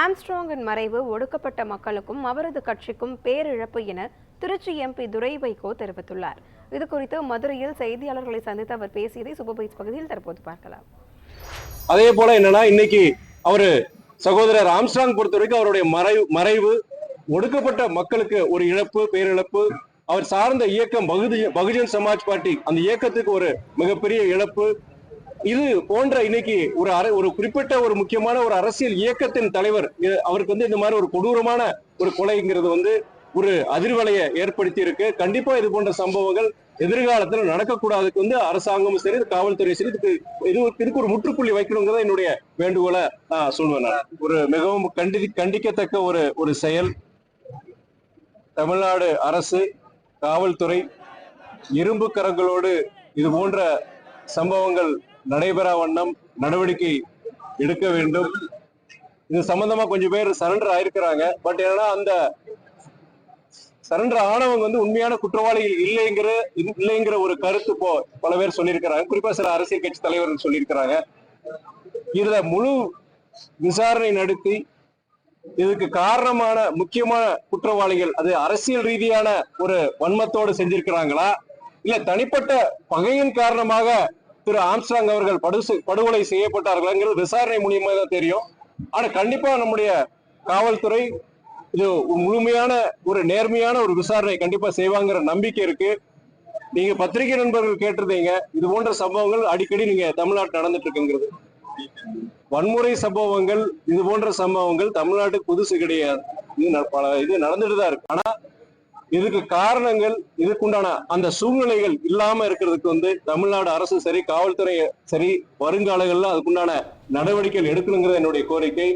ஆம்ஸ்ட்ராங்கின் மறைவு ஒடுக்கப்பட்ட மக்களுக்கும் அவரது கட்சிக்கும் பேரிழப்பு என திருச்சி எம்பி துரை வைகோ தெரிவித்துள்ளார். இது குறித்து மதுரையில் செய்தியாளர்களை சந்தித்து அவர் பேசியதை சுபபைஸ் பகுதியில் தற்போது பார்க்கலாம். அதே போல என்னன்னா இன்னைக்கு அவரு சகோதரர் ஆம்ஸ்ட்ராங் பொறுத்த வரைக்கும் அவருடைய மறைவு மறைவு ஒடுக்கப்பட்ட மக்களுக்கு ஒரு இழப்பு பேரிழப்பு அவர் சார்ந்த இயக்கம் பகுதி பகுஜன் சமாஜ் பார்ட்டி அந்த இயக்கத்துக்கு ஒரு மிகப்பெரிய இழப்பு இது போன்ற இன்னைக்கு ஒரு அர ஒரு குறிப்பிட்ட ஒரு முக்கியமான ஒரு அரசியல் இயக்கத்தின் தலைவர் இது- அவருக்கு வந்து இந்த மாதிரி ஒரு கொடூரமான ஒரு கொலைங்கிறது வந்து ஒரு அதிர்வலையை ஏற்படுத்தி இருக்கு கண்டிப்பா இது போன்ற சம்பவங்கள் எதிர்காலத்துல நடக்கக்கூடாதுக்கு வந்து அரசாங்கமும் சரி காவல்துறை சரி இதுக்கு இது இதுக்கு ஒரு முற்றுப்புள்ளி வைக்கணுங்கிறத என்னுடைய வேண்டுகோளை நான் சொல்லுவேன் நான். ஒரு மிகவும் கண்டி கண்டிக்கத்தக்க ஒரு ஒரு செயல் தமிழ்நாடு அரசு காவல்துறை இரும்பு கரங்களோடு இது போன்ற சம்பவங்கள் நடைபெறா வண்ணம் நடவடிக்கை எடுக்க வேண்டும். இது சம்பந்தமா கொஞ்சம் பேர் சரண்டர் ஆயிருக்கிறாங்க. பட் என்னன்னா அந்த சரண்டர் ஆனவங்க வந்து உண்மையான குற்றவாளிகள் இல்லைங்கிற இல்லைங்கிற ஒரு கருத்து இப்போ பல பேர் சொல்லியிருக்கிறாங்க. குறிப்பா சில அரசியல் கட்சி தலைவர்கள் சொல்லியிருக்கிறாங்க. இதுல முழு விசாரணை நடத்தி இதுக்கு காரணமான முக்கியமான குற்றவாளிகள் அது அரசியல் ரீதியான ஒரு வன்மத்தோடு செஞ்சிருக்கிறாங்களா? இல்ல தனிப்பட்ட பகையின் காரணமாக திரு ஆம்ஸ்டாங் அவர்கள் படுசு படுகொலை செய்யப்பட்டார்களாங்கிறது விசாரணை மூலியமா தான் தெரியும். ஆனா கண்டிப்பா நம்முடைய காவல்துறை இது முழுமையான ஒரு நேர்மையான ஒரு விசாரணை கண்டிப்பா செய்வாங்கிற நம்பிக்கை இருக்கு. நீங்க பத்திரிகை நண்பர்கள் கேட்டிருந்தீங்க. இது போன்ற சம்பவங்கள் அடிக்கடி நீங்க தமிழ்நாட்டில் நடந்துட்டு இருக்குங்கிறது. வன்முறை சம்பவங்கள் இது போன்ற சம்பவங்கள் தமிழ்நாட்டுக்கு புதுசு கிடையாது. இது ந- பல இது நடந்துட்டு தான் இருக்கு. ஆனா இதுக்கு காரணங்கள் இதுக்குண்டான அந்த சூழ்நிலைகள் இல்லாம இருக்கிறதுக்கு வந்து தமிழ்நாடு அரசு சரி காவல்துறை சரி வருங்காலங்கள்ல அதுக்குண்டான நடவடிக்கைகள் எடுக்கணுங்கிறது என்னுடைய கோரிக்கை.